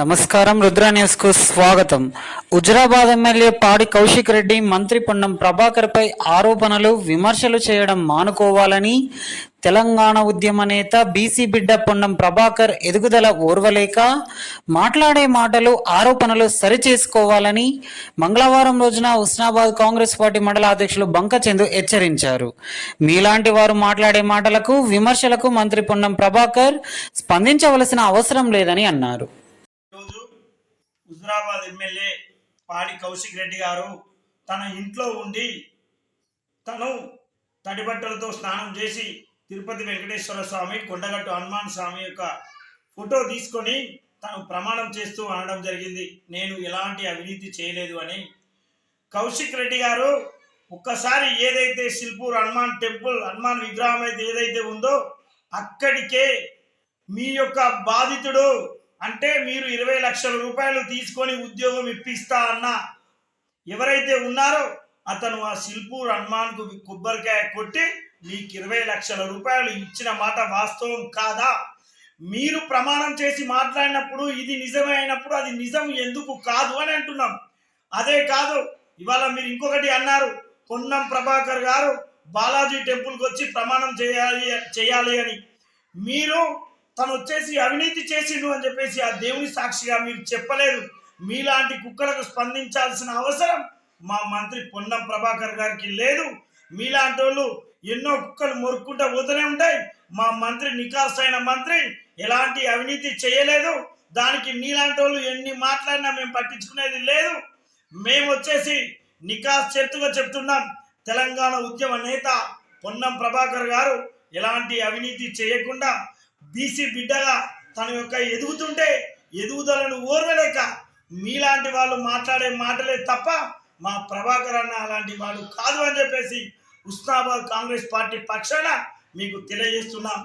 నమస్కారం రుద్ర న్యూస్కు స్వాగతం. హుజరాబాద్ ఎమ్మెల్యే పాడి కౌశిక్ రెడ్డి మంత్రి పొన్నం ప్రభాకర్ పై ఆరోపణలు విమర్శలు చేయడం మానుకోవాలని తెలంగాణ ఉద్యమ నేత బీసీ బిడ్డ పొన్నం ప్రభాకర్ ఎదుగుదల ఓర్వలేక మాట్లాడే మాటలు ఆరోపణలు సరిచేసుకోవాలని మంగళవారం రోజున హుస్నాబాద్ కాంగ్రెస్ పార్టీ మండల అధ్యక్షులు బంకచందు హెచ్చరించారు. మీలాంటి వారు మాట్లాడే మాటలకు విమర్శలకు మంత్రి పొన్నం ప్రభాకర్ స్పందించవలసిన అవసరం లేదని అన్నారు. హుజరాబాద్ ఎమ్మెల్యే పాడి కౌశిక్ రెడ్డి గారు తన ఇంట్లో ఉండి తను తడిబట్టలతో స్నానం చేసి తిరుపతి వెంకటేశ్వర స్వామి కొండగట్టు హనుమాన్ స్వామి యొక్క ఫోటో తీసుకొని తను ప్రమాణం చేస్తూ అనడం జరిగింది. నేను ఎలాంటి అవినీతి చేయలేదు అని. కౌశిక్ రెడ్డి గారు ఒక్కసారి ఏదైతే శిల్పూర్ హనుమాన్ టెంపుల్ హనుమాన్ విగ్రహం అయితే ఏదైతే ఉందో అక్కడికే మీ యొక్క బాధితుడు అంటే మీరు ఇరవై లక్షల రూపాయలు తీసుకొని ఉద్యోగం ఇప్పిస్తా అన్న ఎవరైతే ఉన్నారో అతను ఆ శిల్పూర్ హనుమాన్కు కొబ్బరికాయ కొట్టి మీకు ఇరవై లక్షల రూపాయలు ఇచ్చిన మాట వాస్తవం కాదా? మీరు ప్రమాణం చేసి మాట్లాడినప్పుడు ఇది నిజమే అయినప్పుడు అది నిజం ఎందుకు కాదు అని అంటున్నాం. అదే కాదు ఇవాళ మీరు ఇంకొకటి అన్నారు పొన్నం ప్రభాకర్ గారు బాలాజీ టెంపుల్కి వచ్చి ప్రమాణం చేయాలి చేయాలి అని. మీరు తను వచ్చేసి అవినీతి చేసిండు అని చెప్పేసి ఆ దేవుని సాక్షిగా మీరు చెప్పలేదు మీలాంటి కుక్కలకు స్పందించాల్సిన అవసరం మా మంత్రి పొన్నం ప్రభాకర్ గారికి లేదు. మీలాంటి వాళ్ళు ఎన్నో కుక్కలు మొరుక్కుంటూ పోతూనే ఉంటాయి. మా మంత్రి నికాస్ అయిన మంత్రి ఎలాంటి అవినీతి చేయలేదు. దానికి మీలాంటి వాళ్ళు ఎన్ని మాట్లాడినా మేము పట్టించుకునేది లేదు. మేము వచ్చేసి నికాస్ చేతుగా చెప్తున్నాం. తెలంగాణ ఉద్యమ నేత పొన్నం ప్రభాకర్ గారు ఎలాంటి అవినీతి చేయకుండా బీసీ బిడ్డగా తన యొక్క ఎదుగుతుంటే ఎదుగుదలను ఓర్వలేక మీలాంటి వాళ్ళు మాట్లాడే మాటలే తప్ప మా ప్రభాకర్ అన్న అలాంటి వాడు కాదు అని చెప్పేసి ఉస్నాబాద్ కాంగ్రెస్ పార్టీ పక్షాన మీకు తెలియజేస్తున్నాం.